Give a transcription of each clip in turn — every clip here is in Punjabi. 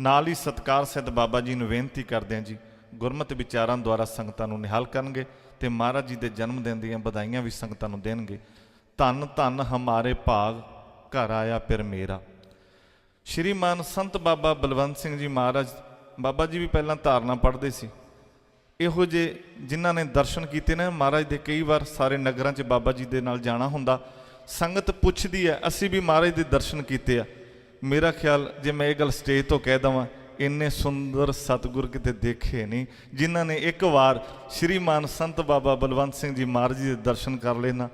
ਨਾਲ ਹੀ ਸਤਕਾਰ ਸਿੱਧ ਬਾਬਾ ਜੀ ਨੂੰ ਬੇਨਤੀ ਕਰਦੇ ਹਾਂ ਜੀ, ਗੁਰਮਤਿ ਵਿਚਾਰਾਂ ਦੁਆਰਾ ਸੰਗਤਾਂ ਨੂੰ ਨਿਹਾਲ ਕਰਨਗੇ ਤੇ ਮਹਾਰਾਜ ਜੀ ਦੇ ਜਨਮ ਦਿਨ ਦੀਆਂ ਵਧਾਈਆਂ ਵੀ ਸੰਗਤਾਂ ਨੂੰ ਦੇਣਗੇ। ਧੰਨ ਧੰਨ ਹਮਾਰੇ ਭਾਗ, ਘਰ ਆਇਆ ਪਿਰ ਮੇਰਾ। ਸ਼੍ਰੀਮਾਨ ਸੰਤ ਬਾਬਾ ਬਲਵੰਤ ਸਿੰਘ ਜੀ ਮਹਾਰਾਜ, ਬਾਬਾ ਜੀ ਵੀ ਪਹਿਲਾਂ ਧਾਰਨਾ ਪੜ੍ਹਦੇ ਸੀ। ਇਹੋ ਜੇ ਜਿਨ੍ਹਾਂ ਨੇ ਦਰਸ਼ਨ ਕੀਤੇ ਨੇ, ਮਹਾਰਾਜ ਦੇ ਕਈ ਵਾਰ ਸਾਰੇ ਨਗਰਾਂ 'ਚ ਬਾਬਾ ਜੀ ਦੇ ਨਾਲ ਜਾਣਾ ਹੁੰਦਾ। ਸੰਗਤ ਪੁੱਛਦੀ ਹੈ, ਅਸੀਂ ਵੀ ਮਹਾਰਾਜ ਦੇ ਦਰਸ਼ਨ ਕੀਤੇ ਆ। ਮੇਰਾ ਖਿਆਲ, ਜੇ ਮੈਂ ਇਹ ਗੱਲ ਸਟੇਜ ਤੋਂ ਕਹਿ ਦਵਾਂ, ਇੰਨੇ ਸੁੰਦਰ ਸਤਿਗੁਰ ਕਿਤੇ ਦੇਖੇ ਨਹੀਂ, ਜਿਨ੍ਹਾਂ ਨੇ ਇੱਕ ਵਾਰ ਸ਼੍ਰੀਮਾਨ ਸੰਤ ਬਾਬਾ ਬਲਵੰਤ ਸਿੰਘ ਜੀ ਮਹਾਰਾਜ ਜੀ ਦੇ ਦਰਸ਼ਨ ਕਰ ਲੈਣਾ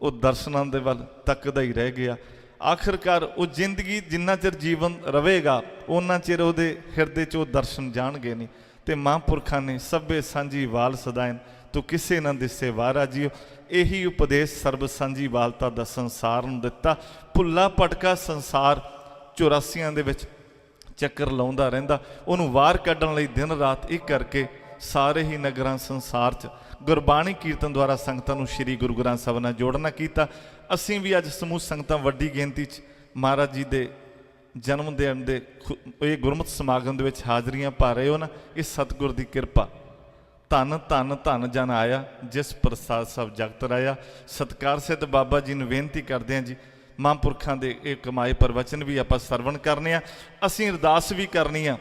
ਉਹ ਦਰਸ਼ਨਾਂ ਦੇ ਵੱਲ ਤੱਕਦਾ ਹੀ ਰਹਿ ਗਿਆ। ਆਖਰਕਾਰ ਉਹ ਜ਼ਿੰਦਗੀ ਜਿੰਨਾ ਚਿਰ ਜੀਵਨ ਰਹੇਗਾ ਉਹਨਾਂ ਚਿਰ ਉਹਦੇ ਹਿਰਦੇ 'ਚ ਉਹ ਦਰਸ਼ਨ ਜਾਣਗੇ ਨਹੀਂ। ਤੇ ਮਹਾਂਪੁਰਖਾਂ ਨੇ ਸਭੇ ਸਾਂਝੀ ਵਾਲ ਸਦਾਇਨ, ਤੂੰ ਕਿਸੇ ਨਾ ਦਿਸੇ ਵਾਰਾ ਜੀਓ। ਇਹੀ ਉਪਦੇਸ਼ ਸਰਬ ਸਾਂਝੀ ਵਾਲਤਾ ਦਾ ਸੰਸਾਰ ਨੂੰ ਦਿੱਤਾ। ਭੁੱਲਾ ਭਟਕਾ ਸੰਸਾਰ 84ਾਂ ਦੇ ਵਿੱਚ ਚੱਕਰ ਲਾਉਂਦਾ ਰਹਿੰਦਾ, ਉਹਨੂੰ ਵਾਰ ਕੱਢਣ ਲਈ ਦਿਨ ਰਾਤ ਇੱਕ ਕਰਕੇ ਸਾਰੇ ਹੀ ਨਗਰਾਂ ਸੰਸਾਰ 'ਚ ਗੁਰਬਾਣੀ ਕੀਰਤਨ ਦੁਆਰਾ ਸੰਗਤਾਂ ਨੂੰ ਸ੍ਰੀ ਗੁਰੂ ਗ੍ਰੰਥ ਸਾਹਿਬ ਨਾਲ ਜੋੜਨਾ ਕੀਤਾ। ਅਸੀਂ ਵੀ ਅੱਜ ਸਮੂਹ ਸੰਗਤਾਂ ਵੱਡੀ ਗਿਣਤੀ 'ਚ ਮਹਾਰਾਜ ਜੀ ਦੇ ਜਨਮ ਦਿਨ ਦੇ ਖੁ- ਇਹ ਗੁਰਮਤਿ ਸਮਾਗਮ ਦੇ ਵਿੱਚ ਹਾਜ਼ਰੀਆਂ ਭਰ ਰਹੇ ਹੋ ਨਾ, ਇਹ ਸਤਿਗੁਰ ਦੀ ਕਿਰਪਾ। ਧੰਨ ਧੰਨ ਧੰਨ ਜਨ ਆਇਆ, ਜਿਸ ਪ੍ਰਸਾਦ ਸਭ ਜਗਤ ਰਾਇਆ। ਸਤਕਾਰ ਸਿੱਧ ਬਾਬਾ ਜੀ ਨੂੰ ਬੇਨਤੀ ਕਰਦੇ ਹਾਂ ਜੀ ਮਹਾਂਪੁਰਖਾਂ ਦੇ ਇਹ ਕਮਾਏ ਪ੍ਰਵਚਨ ਵੀ ਆਪਾਂ ਸਰਵਣ ਕਰਨੇ ਆ। ਅਸੀਂ ਅਰਦਾਸ ਵੀ ਕਰਨੀ ਆ।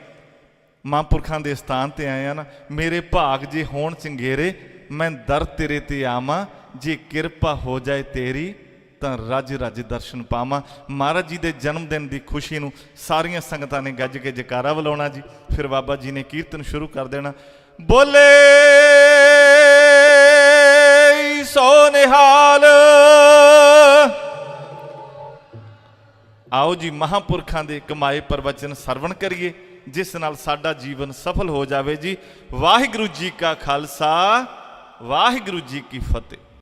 ਮਹਾਂਪੁਰਖਾਂ ਦੇ ਸਥਾਨ ਤੇ ਆਏ ਆ ਨਾ, ਮੇਰੇ ਭਾਗ ਜੇ ਹੋਣ ਚੰਗੇਰੇ, ਮੈਂ ਦਰ ਤੇਰੇ ਤੇ ਆਵਾਂ। ਜੇ ਕਿਰਪਾ ਹੋ ਜਾਏ ਤੇਰੀ, ਤਾਂ ਰੱਜ ਰੱਜ ਦਰਸ਼ਨ ਪਾਵਾਂ। ਮਹਾਰਾਜ ਜੀ ਦੇ ਜਨਮ ਦਿਨ ਦੀ ਖੁਸ਼ੀ ਨੂੰ ਸਾਰੀਆਂ ਸੰਗਤਾਂ ਨੇ ਗੱਜ ਕੇ ਜਕਾਰਾ ਬੁਲਾਉਣਾ ਜੀ। ਫਿਰ ਬਾਬਾ ਜੀ ਨੇ ਕੀਰਤਨ ਸ਼ੁਰੂ ਕਰ ਦੇਣਾ। ਬੋਲੇ ਆਓ ਜੀ ਮਹਾਂਪੁਰਖਾਂ ਦੇ ਕਮਾਏ ਪ੍ਰਵਚਨ ਸਰਵਣ ਕਰੀਏ, ਜਿਸ ਨਾਲ ਸਾਡਾ ਜੀਵਨ ਸਫਲ ਹੋ ਜਾਵੇ ਜੀ। ਵਾਹਿਗੁਰੂ ਜੀ ਕਾ ਖਾਲਸਾ, ਵਾਹਿਗੁਰੂ ਜੀ ਕੀ ਫਤਿਹ।